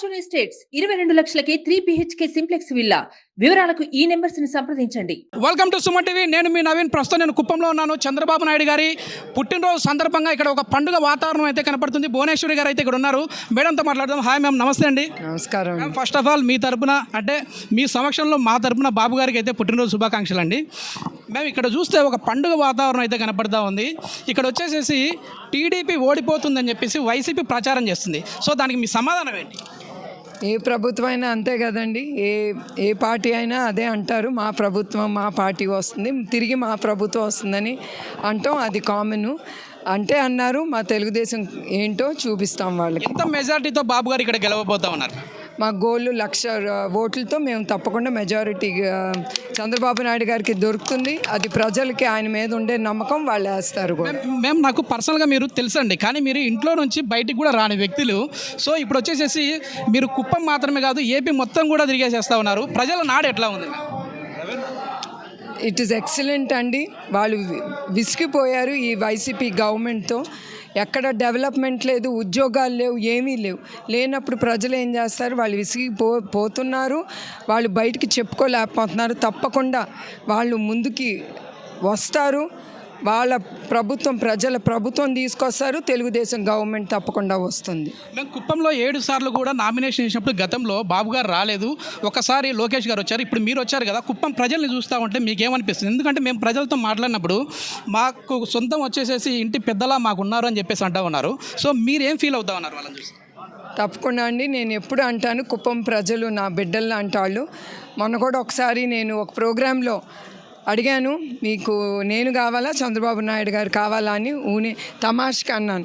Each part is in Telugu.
ఫార్చ్యూన్ ఎస్టేట్స్ ఇరవై రెండు లక్షలకే త్రీ బిహెచ్కే సింప్లెక్స్ విల్లా వివరాలకు ఈ నెంబర్స్ని సంప్రదించండి. వెల్కమ్ టు సుమన్ టీవీ నేను మీ నవీన్. ప్రస్తుతం నేను కుప్పంలో ఉన్నాను. చంద్రబాబు నాయుడు గారి పుట్టినరోజు సందర్భంగా ఇక్కడ ఒక పండుగ వాతావరణం అయితే కనపడుతుంది. భువనేశ్వరి గారు అయితే ఇక్కడ ఉన్నారు. మేడంతో మాట్లాడదాం. హాయ్ మ్యామ్ నమస్తే అండి. నమస్కారం. ఫస్ట్ ఆఫ్ ఆల్ మీ తరపున అంటే మీ సమక్షంలో మా తరపున బాబు గారికి అయితే పుట్టినరోజు శుభాకాంక్షలు అండి. మేము ఇక్కడ చూస్తే ఒక పండుగ వాతావరణం అయితే కనపడతా ఉంది. ఇక్కడ వచ్చేసేసి టీడీపీ ఓడిపోతుందని చెప్పేసి వైసీపీ ప్రచారం చేస్తుంది. సో దానికి మీ సమాధానం ఏంటి? ఏ ప్రభుత్వం అయినా అంతే కదండి. ఏ ఏ పార్టీ అయినా అదే అంటారు. మా ప్రభుత్వం మా పార్టీ వస్తుంది. తిరిగి మా ప్రభుత్వం వస్తుందని అంటాం. అది కామన్ అంటే అన్నారు మా తెలుగుదేశం ఏంటో చూపిస్తాం వాళ్ళకి. ఎంత మెజార్టీతో బాబు గారు ఇక్కడ గెలవబోతా ఉన్నారు? మా గోళ్ళు లక్ష ఓట్లతో మేము తప్పకుండా మెజారిటీ చంద్రబాబు నాయుడు గారికి దొరుకుతుంది. అది ప్రజలకి ఆయన మీద ఉండే నమ్మకం వాళ్ళు వేస్తారు కూడా. మేము నాకు పర్సనల్గా మీరు తెలుసండి. కానీ మీరు ఇంట్లో నుంచి బయటికి కూడా రాని వ్యక్తులు. సో ఇప్పుడు వచ్చేసేసి మీరు కుప్పం మాత్రమే కాదు ఏపీ మొత్తం కూడా తిరిగేసేస్తా ఉన్నారు. ప్రజల నాడు ఎట్లా ఉంది ఇట్ ఈస్ ఎక్సలెంట్ అండి. వాళ్ళు విసిగిపోయారు ఈ వైసీపీ గవర్నమెంట్తో. ఎక్కడ డెవలప్మెంట్ లేదు ఉద్యోగాలు లేవు ఏమీ లేవు. లేనప్పుడు ప్రజలు ఏం చేస్తారు? వాళ్ళు విసిగిపో పోతున్నారు. వాళ్ళు బయటికి చెప్పుకోలేకపోతున్నారు. తప్పకుండా వాళ్ళు ముందుకి వస్తారు. వాళ్ళ ప్రభుత్వం ప్రజల ప్రభుత్వం తీసుకొస్తారు. తెలుగుదేశం గవర్నమెంట్ తప్పకుండా వస్తుంది. మేము కుప్పంలో ఏడు సార్లు కూడా నామినేషన్ చేసినప్పుడు గతంలో బాబు గారు రాలేదు. ఒకసారి లోకేష్ గారు వచ్చారు. ఇప్పుడు మీరు వచ్చారు కదా కుప్పం ప్రజల్ని చూస్తూ ఉంటే మీకు ఏమనిపిస్తుంది ఎందుకంటే మేము ప్రజలతో మాట్లాడినప్పుడు మాకు సొంతం వచ్చేసేసి ఇంటి పెద్దలా మాకు ఉన్నారు అని చెప్పేసి అంటూ ఉన్నారు. సో మీరు ఏం ఫీల్ అవుతా ఉన్నారు వాళ్ళని చూసి? తప్పకుండా అండి. నేను ఎప్పుడు అంటాను కుప్పం ప్రజలు నా బిడ్డలు అంటాళ్ళు. మొన్న కూడా ఒకసారి నేను ఒక ప్రోగ్రాంలో అడిగాను మీకు నేను కావాలా? చంద్రబాబు నాయుడు గారు కావాలా? అని ఊనే తమాష్కి అన్నాను.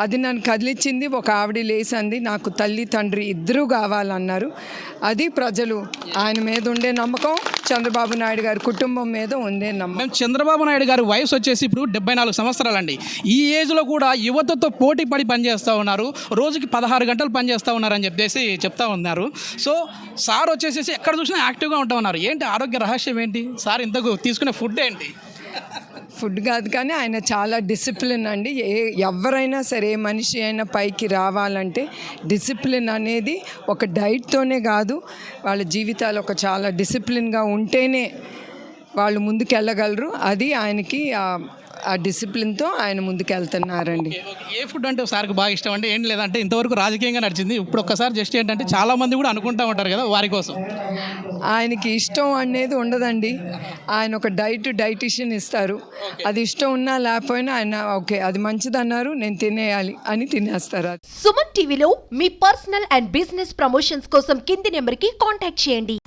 అది నన్ను కదిలిచ్చింది ఒక ఆవిడ లేచింది నాకు తల్లి తండ్రి ఇద్దరూ కావాలన్నారు. అది ప్రజలు ఆయన మీద ఉండే నమ్మకం చంద్రబాబు నాయుడు గారి కుటుంబం మీద ఉండే నమ్మకం. చంద్రబాబు నాయుడు గారి వయసు వచ్చేసి ఇప్పుడు డెబ్బై నాలుగు సంవత్సరాలండి. ఈ ఏజ్లో కూడా యువతతో పోటీ పడి పనిచేస్తూ ఉన్నారు రోజుకి పదహారు గంటలు పనిచేస్తూ ఉన్నారని చెప్పేసి చెప్తా ఉన్నారు. సో సార్ వచ్చేసేసి ఎక్కడ చూసినా యాక్టివ్గా ఉంటా ఉన్నారు. ఏంటి ఆరోగ్య రహస్యం ఏంటి? సార్ ఇంతకు తీసుకునే ఫుడ్ ఏంటి? ఫుడ్ కాదు కానీ ఆయన చాలా డిసిప్లిన్ అండి. ఏ ఎవరైనా సరే ఏ మనిషి అయినా పైకి రావాలంటే డిసిప్లిన్ అనేది ఒక డైట్తోనే కాదు వాళ్ళ జీవితాలు ఒక చాలా డిసిప్లిన్గా ఉంటేనే వాళ్ళు ముందుకు వెళ్ళగలరు అది ఆయనకి ఆ- డిసిప్లిన్తో ఆయన ముందుకు వెళ్తున్నారండి ఏ ఫుడ్ అంటే సార్కి బాగా ఇష్టం అంటే ఏం లేదంటే ఇంతవరకు రాజకీయంగా నడిచింది. ఇప్పుడు ఒక్కసారి జస్ట్ ఏంటంటే చాలా మంది కూడా అనుకుంటా ఉంటారు కదా వారి కోసం. ఆయనకి ఇష్టం అనేది ఉండదండి. ఆయన ఒక డైట్ డైటిషియన్ ఇస్తారు. అది ఇష్టం ఉన్నా లేకపోయినా ఆయన ఓకే అది మంచిదన్నారు నేను తినేయాలి అని తినేస్తారు. సుమన్ టీవీలో మీ పర్సనల్ అండ్ బిజినెస్ ప్రమోషన్స్ కోసం కింది నెంబర్కి కాంటాక్ట్ చేయండి.